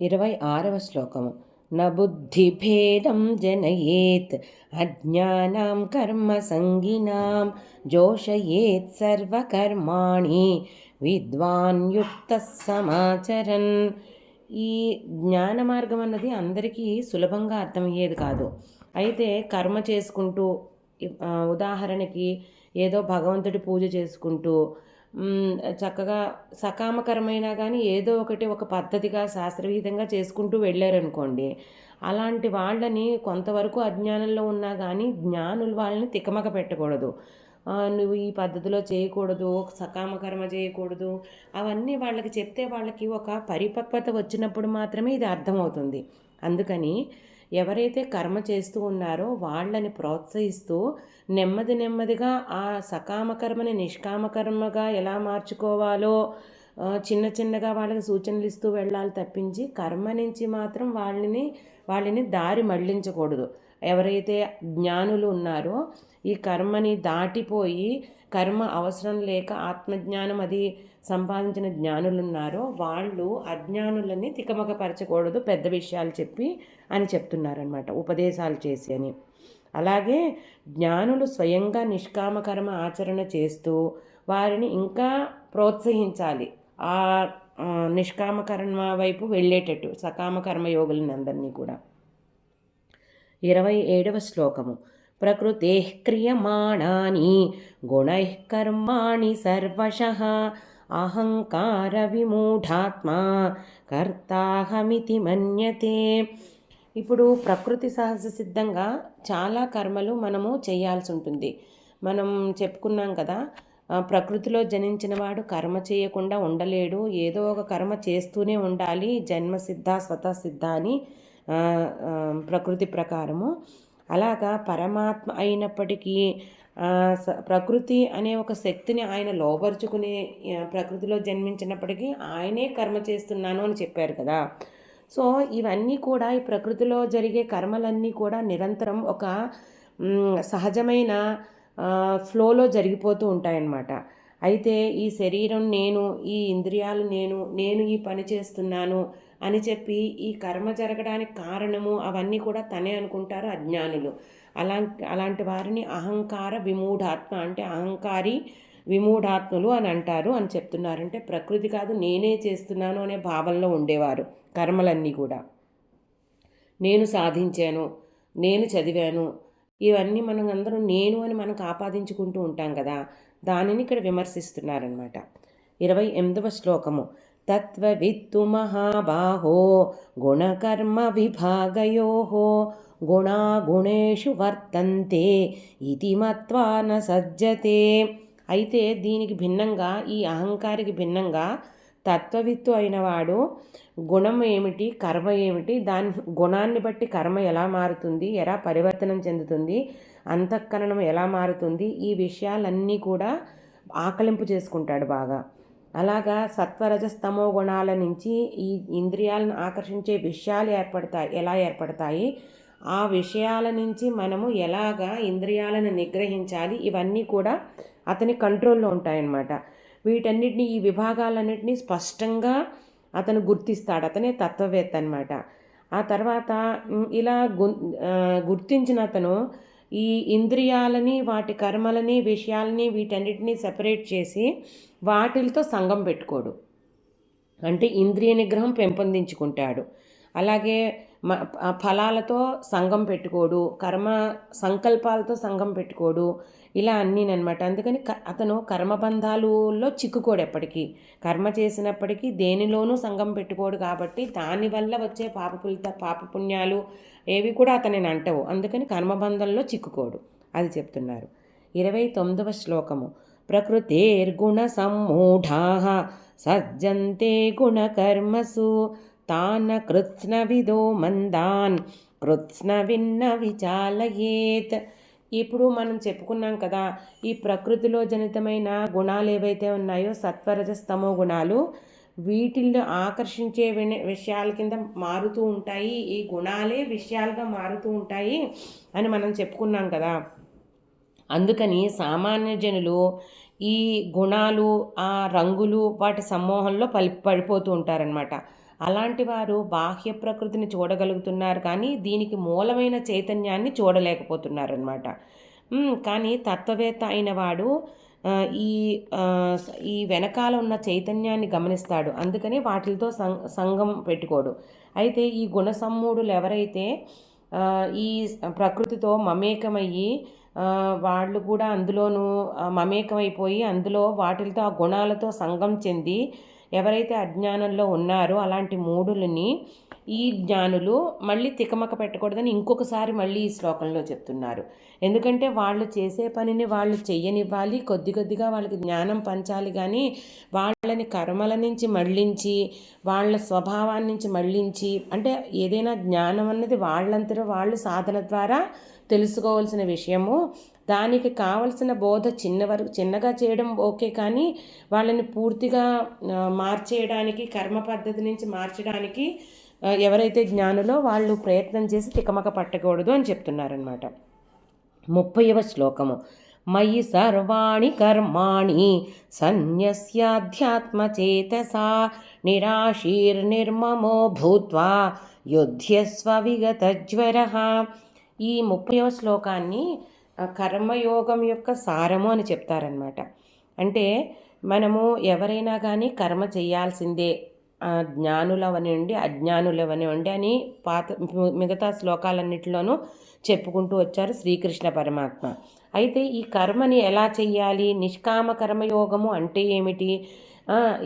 ఇరవై ఆరవ శ్లోకము నబుద్ధిభేదం జనయేత్ అజ్ఞానం కర్మ సంగినాం జోషయేత్ సర్వకర్మాణి విద్వాన్ యుక్త సమాచరన్. ఈ జ్ఞాన మార్గం అన్నది అందరికీ సులభంగా అర్థమయ్యేది కాదు. అయితే కర్మ చేసుకుంటూ ఉదాహరణకి ఏదో భగవంతుడి పూజ చేసుకుంటూ చక్కగా సకామకరమైన కానీ ఏదో ఒకటి ఒక పద్ధతిగా శాస్త్రవిహితంగా చేసుకుంటూ వెళ్ళారనుకోండి అలాంటి వాళ్ళని కొంతవరకు అజ్ఞానంలో ఉన్నా కానీ జ్ఞానులు వాళ్ళని తికమక పెట్టకూడదు. నువ్వు ఈ పద్ధతిలో చేయకూడదు సకామకర్మ చేయకూడదు అవన్నీ వాళ్ళకి చెప్తే వాళ్ళకి ఒక పరిపక్వత వచ్చినప్పుడు మాత్రమే ఇది అర్థమవుతుంది. అందుకని ఎవరైతే కర్మ చేస్తూ ఉన్నారో వాళ్ళని ప్రోత్సహిస్తూ నెమ్మది నెమ్మదిగా ఆ సకామకర్మని నిష్కామకర్మగా ఎలా మార్చుకోవాలో చిన్న చిన్నగా వాళ్ళకి సూచనలు ఇస్తూ వెళ్ళాలి తప్పించి కర్మ నుంచి మాత్రం వాళ్ళని వాళ్ళని దారి మళ్ళించకూడదు. ఎవరైతే జ్ఞానులు ఉన్నారో ఈ కర్మని దాటిపోయి కర్మ అవసరం లేక ఆత్మజ్ఞానం అది సంపాదించిన జ్ఞానులు ఉన్నారో వాళ్ళు అజ్ఞానులని తికమకపరచకూడదు పెద్ద విషయాలు చెప్పి అని చెప్తున్నారనమాట ఉపదేశాలు చేసి అని. అలాగే జ్ఞానులు స్వయంగా నిష్కామకర్మ ఆచరణ చేస్తూ వారిని ఇంకా ప్రోత్సహించాలి. ఆ నిష్కామకర్మ వైపు వెళ్ళేటట్టు సకామ కర్మయోగులని అందరినీ కూడా. ఇరవై ఏడవ శ్లోకము. ప్రకృతే క్రియమాణాని గుణై కర్మాణి సర్వశ అహంకార విమూఢాత్మా కర్తాహమితి మన్యతే. ఇప్పుడు ప్రకృతి సహజ సిద్ధంగా చాలా కర్మలు మనము చేయాల్సి ఉంటుంది. మనం చెప్పుకున్నాం కదా ప్రకృతిలో జనించిన వాడు కర్మ చేయకుండా ఉండలేడు. ఏదో ఒక కర్మ చేస్తూనే ఉండాలి. జన్మసిద్ధ స్వతసిద్ధ అని ప్రకృతి ప్రకారము. అలాగా పరమాత్మ అయినప్పటికీ ప్రకృతి అనే ఒక శక్తిని ఆయన లోపరుచుకునే ప్రకృతిలో జన్మించినప్పటికీ ఆయనే కర్మ చేస్తున్నాను అని చెప్పారు కదా. సో ఇవన్నీ కూడా ఈ ప్రకృతిలో జరిగే కర్మలన్నీ కూడా నిరంతరం ఒక సహజమైన ఫ్లోలో జరిగిపోతూ ఉంటాయన్నమాట. అయితే ఈ శరీరం నేను ఈ ఇంద్రియాలు నేను నేను ఈ పని చేస్తున్నాను అని చెప్పి ఈ కర్మ జరగడానికి కారణము అవన్నీ కూడా తనే అనుకుంటారు అజ్ఞానులు. అలా అలాంటి వారిని అహంకార విమూఢాత్మ అంటే అహంకారి విమూఢాత్మలు అని అంటారు అని చెప్తున్నారు. అంటే ప్రకృతి కాదు నేనే చేస్తున్నాను అనే భావనలో ఉండేవారు కర్మలన్నీ కూడా. నేను సాధించాను నేను చదివాను ఇవన్నీ మనం అందరం నేను అని మనకు ఆపాదించుకుంటూ ఉంటాం కదా. దానిని ఇక్కడ విమర్శిస్తున్నారనమాట ఇరవై ఎనిమిదవ శ్లోకము. తత్వవిత్తు మహాబాహో గుణకర్మ విభాగయో గుణాగుణేషు వర్తంతే ఇది మత్వా న సజ్జతే అయితే దీనికి భిన్నంగా ఈ అహంకారికి భిన్నంగా తత్వవిత్తు అయినవాడు గుణం ఏమిటి కర్మ ఏమిటి దాని గుణాన్ని బట్టి కర్మ ఎలా మారుతుంది ఎలా పరివర్తనం చెందుతుంది అంతఃకరణం ఎలా మారుతుంది ఈ విషయాలన్నీ కూడా ఆకలింపు చేసుకుంటాడు బాగా. అలాగా సత్వరజస్తమో గుణాల నుంచి ఈ ఇంద్రియాలను ఆకర్షించే విషయాలు ఏర్పడతాయి. ఎలా ఏర్పడతాయి? ఆ విషయాల నుంచి మనము ఎలాగా ఇంద్రియాలను నిగ్రహించాలి? ఇవన్నీ కూడా అతని కంట్రోల్లో ఉంటాయన్నమాట. వీటన్నిటిని ఈ విభాగాలన్నింటినీ స్పష్టంగా అతను గుర్తిస్తాడు. అతనే తత్వవేత్త అనమాట ఆ తర్వాత ఇలా గుర్తించిన అతను ఈ ఇంద్రియాలని వాటి కర్మలని విషయాలని వీటన్నిటిని సెపరేట్ చేసి వాటిలతో సంఘం పెట్టుకోడు. అంటే ఇంద్రియ నిగ్రహం పెంపొందించుకుంటాడు. అలాగే ఫలాలతో సంఘం పెట్టుకోడు కర్మ సంకల్పాలతో సంఘం పెట్టుకోడు ఇలా అన్నీనమాట అందుకని అతను కర్మబంధాలలో చిక్కుకోడు ఎప్పటికీ. కర్మ చేసినప్పటికీ దేనిలోనూ సంఘం పెట్టుకోడు కాబట్టి దానివల్ల వచ్చే పాపపులిత పాపపుణ్యాలు ఏవి కూడా అతనిని అంటవు. అందుకని కర్మబంధంలో చిక్కుకోడు. అది చెప్తున్నారు. ఇరవై తొమ్మిదవ శ్లోకము. ప్రకృతేర్గుణ సమ్మూఢా సజ్జంతే గుణకర్మసు తాన కృత్స్నవిదో మందాన్ కృత్స్నవిన్న విచాలయేత్. ఇప్పుడు మనం చెప్పుకున్నాం కదా ఈ ప్రకృతిలో జనితమైన గుణాలు ఏవైతే ఉన్నాయో సత్వరజస్తమో గుణాలు వీటిల్లో ఆకర్షించే విషయాల కింద మారుతూ ఉంటాయి. ఈ గుణాలే విషయాలుగా మారుతూ ఉంటాయి అని మనం చెప్పుకున్నాం కదా. అందుకని సామాన్య జనులు ఈ గుణాలు ఆ రంగులు వాటి సమ్మోహంలో పలి పడిపోతూ ఉంటారనమాట అలాంటి వారు బాహ్య ప్రకృతిని చూడగలుగుతున్నారు కానీ దీనికి మూలమైన చైతన్యాన్ని చూడలేకపోతున్నారనమాట కానీ తత్వవేత్త అయిన వాడు ఈ ఈ వెనకాల ఉన్న చైతన్యాన్ని గమనిస్తాడు. అందుకని వాటితో సంఘం పెట్టుకోడు. అయితే ఈ గుణసమ్మూడులు ఎవరైతే ఈ ప్రకృతితో మమేకమయ్యి వాళ్ళు కూడా అందులోనూ మమేకమైపోయి అందులో వాటితో ఆ గుణాలతో సంఘం చెంది ఎవరైతే అజ్ఞానంలో ఉన్నారో అలాంటి మూడులని ఈ జ్ఞానులు మళ్ళీ తికమక పెట్టకూడదని ఇంకొకసారి మళ్ళీ ఈ శ్లోకంలో చెప్తున్నారు. ఎందుకంటే వాళ్ళు చేసే పనిని వాళ్ళు చెయ్యనివ్వాలి. కొద్ది కొద్దిగా వాళ్ళకి జ్ఞానం పంచాలి కానీ వాళ్ళని కర్మల నుంచి మళ్ళించి వాళ్ళ స్వభావాన్ని నుంచి మళ్ళించి అంటే ఏదైనా జ్ఞానం అన్నది వాళ్ళంతటా వాళ్ళు సాధన ద్వారా తెలుసుకోవాల్సిన విషయము దానికి కావలసిన బోధ చిన్న వరకు చిన్నగా చేయడం ఓకే కానీ వాళ్ళని పూర్తిగా మార్చేయడానికి కర్మ పద్ధతి నుంచి మార్చడానికి ఎవరైతే జ్ఞానులో వాళ్ళు ప్రయత్నం చేసి తికమక పట్టకూడదు అని చెప్తున్నారనమాట ముప్పైవ శ్లోకము. మయి సర్వాణి కర్మాణి సన్యస్యాధ్యాత్మచేతసా నిరాశీర్నిర్మమో భూత్వా యుధ్యస్వ విగతజ్వర. ఈ ముప్పైవ శ్లోకాన్ని కర్మయోగం యొక్క సారము అని చెప్తారనమాట అంటే మనము ఎవరైనా కానీ కర్మ చేయాల్సిందే జ్ఞానులవనివ్వండి అజ్ఞానులవనివ్వండి అని పాత మిగతా శ్లోకాలన్నింటిలోనూ చెప్పుకుంటూ వచ్చారు శ్రీకృష్ణ పరమాత్మ. అయితే ఈ కర్మని ఎలా చెయ్యాలి? నిష్కామ కర్మయోగము అంటే ఏమిటి?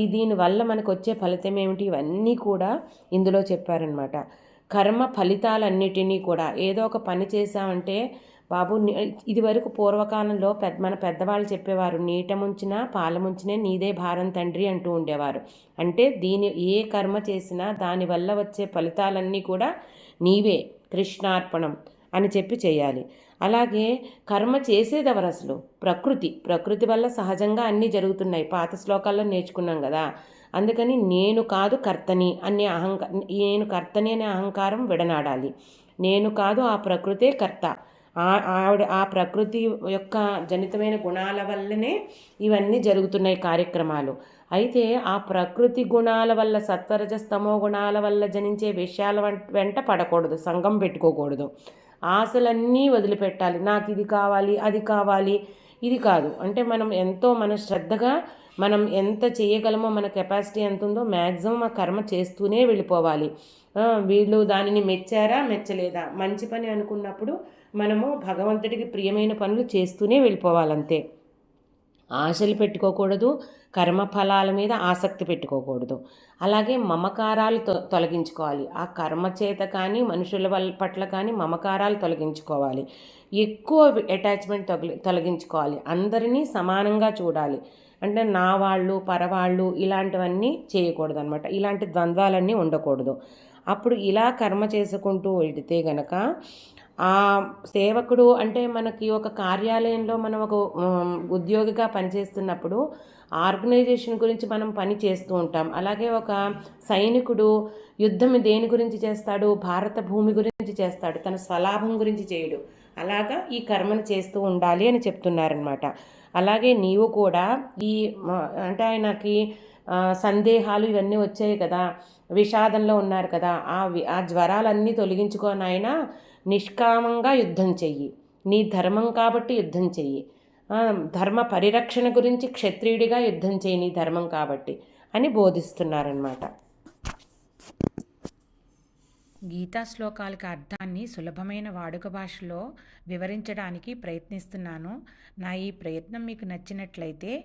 ఈ దీనివల్ల మనకు వచ్చే ఫలితం ఏమిటి? ఇవన్నీ కూడా ఇందులో చెప్పారనమాట కర్మ ఫలితాలన్నిటినీ కూడా ఏదో ఒక పని చేసామంటే బాబు ఇది వరకు పూర్వకాలంలో పెద్ద మన పెద్దవాళ్ళు చెప్పేవారు నీట ముంచిన పాల ముంచినే నీదే భారం తండ్రి అంటూ ఉండేవారు. అంటే దీని ఏ కర్మ చేసినా దానివల్ల వచ్చే ఫలితాలన్నీ కూడా నీవే కృష్ణార్పణం అని చెప్పి చేయాలి. అలాగే కర్మ చేసేదెవరు అసలు? ప్రకృతి. ప్రకృతి వల్ల సహజంగా అన్నీ జరుగుతున్నాయి. పాత శ్లోకాల్లో నేర్చుకున్నాం కదా. అందుకని నేను కాదు కర్తని అనే అహంక నేను కర్తని అనే అహంకారం విడనాడాలి. నేను కాదు ఆ ప్రకృతే కర్త. ఆవిడ ఆ ప్రకృతి యొక్క జనితమైన గుణాల వల్లనే ఇవన్నీ జరుగుతున్నాయి కార్యక్రమాలు. అయితే ఆ ప్రకృతి గుణాల వల్ల సత్వరజస్తమో గుణాల వల్ల జనించే విషయాల వెంట పడకూడదు సంఘం పెట్టుకోకూడదు. ఆశలన్నీ వదిలిపెట్టాలి. నాకు ఇది కావాలి అది కావాలి ఇది కాదు. అంటే మనం ఎంతో మన శ్రద్ధగా మనం ఎంత చేయగలమో మన కెపాసిటీ ఎంత ఉందో మ్యాక్సిమం ఆ కర్మ చేస్తూనే వెళ్ళిపోవాలి. వీళ్ళు దానిని మెచ్చారా మెచ్చలేదా? మంచి పని అనుకున్నప్పుడు మనము భగవంతుడికి ప్రియమైన పనులు చేస్తూనే వెళ్ళిపోవాలంతే. ఆశలు పెట్టుకోకూడదు కర్మఫలాల మీద ఆసక్తి పెట్టుకోకూడదు. అలాగే మమకారాలు తొలగించుకోవాలి. ఆ కర్మ చేత కానీ మనుషుల పట్ల కానీ మమకారాలు తొలగించుకోవాలి. ఎక్కువ అటాచ్మెంట్ తొలగించుకోవాలి. అందరినీ సమానంగా చూడాలి. అంటే నా వాళ్ళు పరవాళ్ళు ఇలాంటివన్నీ చేయకూడదు అనమాట ఇలాంటి ద్వంద్వాలన్నీ ఉండకూడదు. అప్పుడు ఇలా కర్మ చేసుకుంటూ వెళితే గనక ఆ సేవకుడు అంటే మనకి ఒక కార్యాలయంలో మనం ఒక ఉద్యోగిగా పనిచేస్తున్నప్పుడు ఆర్గనైజేషన్ గురించి మనం పని చేస్తూ ఉంటాం. అలాగే ఒక సైనికుడు యుద్ధం దేని గురించి చేస్తాడు? భారత భూమి గురించి చేస్తాడు. తన స్వలాభం గురించి చేయడు. అలాగా ఈ కర్మను చేస్తూ ఉండాలి అని చెప్తున్నారనమాట అలాగే నీవు కూడా ఈ అంటే ఆయనకి సందేహాలు ఇవన్నీ వచ్చాయి కదా. విషాదంలో ఉన్నారు కదా. ఆ ఆ జ్వరాలన్నీ తొలగించుకో నాయన. నిష్కామంగా యుద్ధం చెయ్యి. నీ ధర్మం కాబట్టి యుద్ధం చెయ్యి. ధర్మ పరిరక్షణ గురించి క్షత్రియుడిగా యుద్ధం చేయి నీ ధర్మం కాబట్టి అని బోధిస్తున్నారనమాట గీతా శ్లోకాలకి అర్థాన్ని సులభమైన వాడుక భాషలో వివరించడానికి ప్రయత్నిస్తున్నాను. నా ఈ ప్రయత్నం మీకు నచ్చినట్లయితే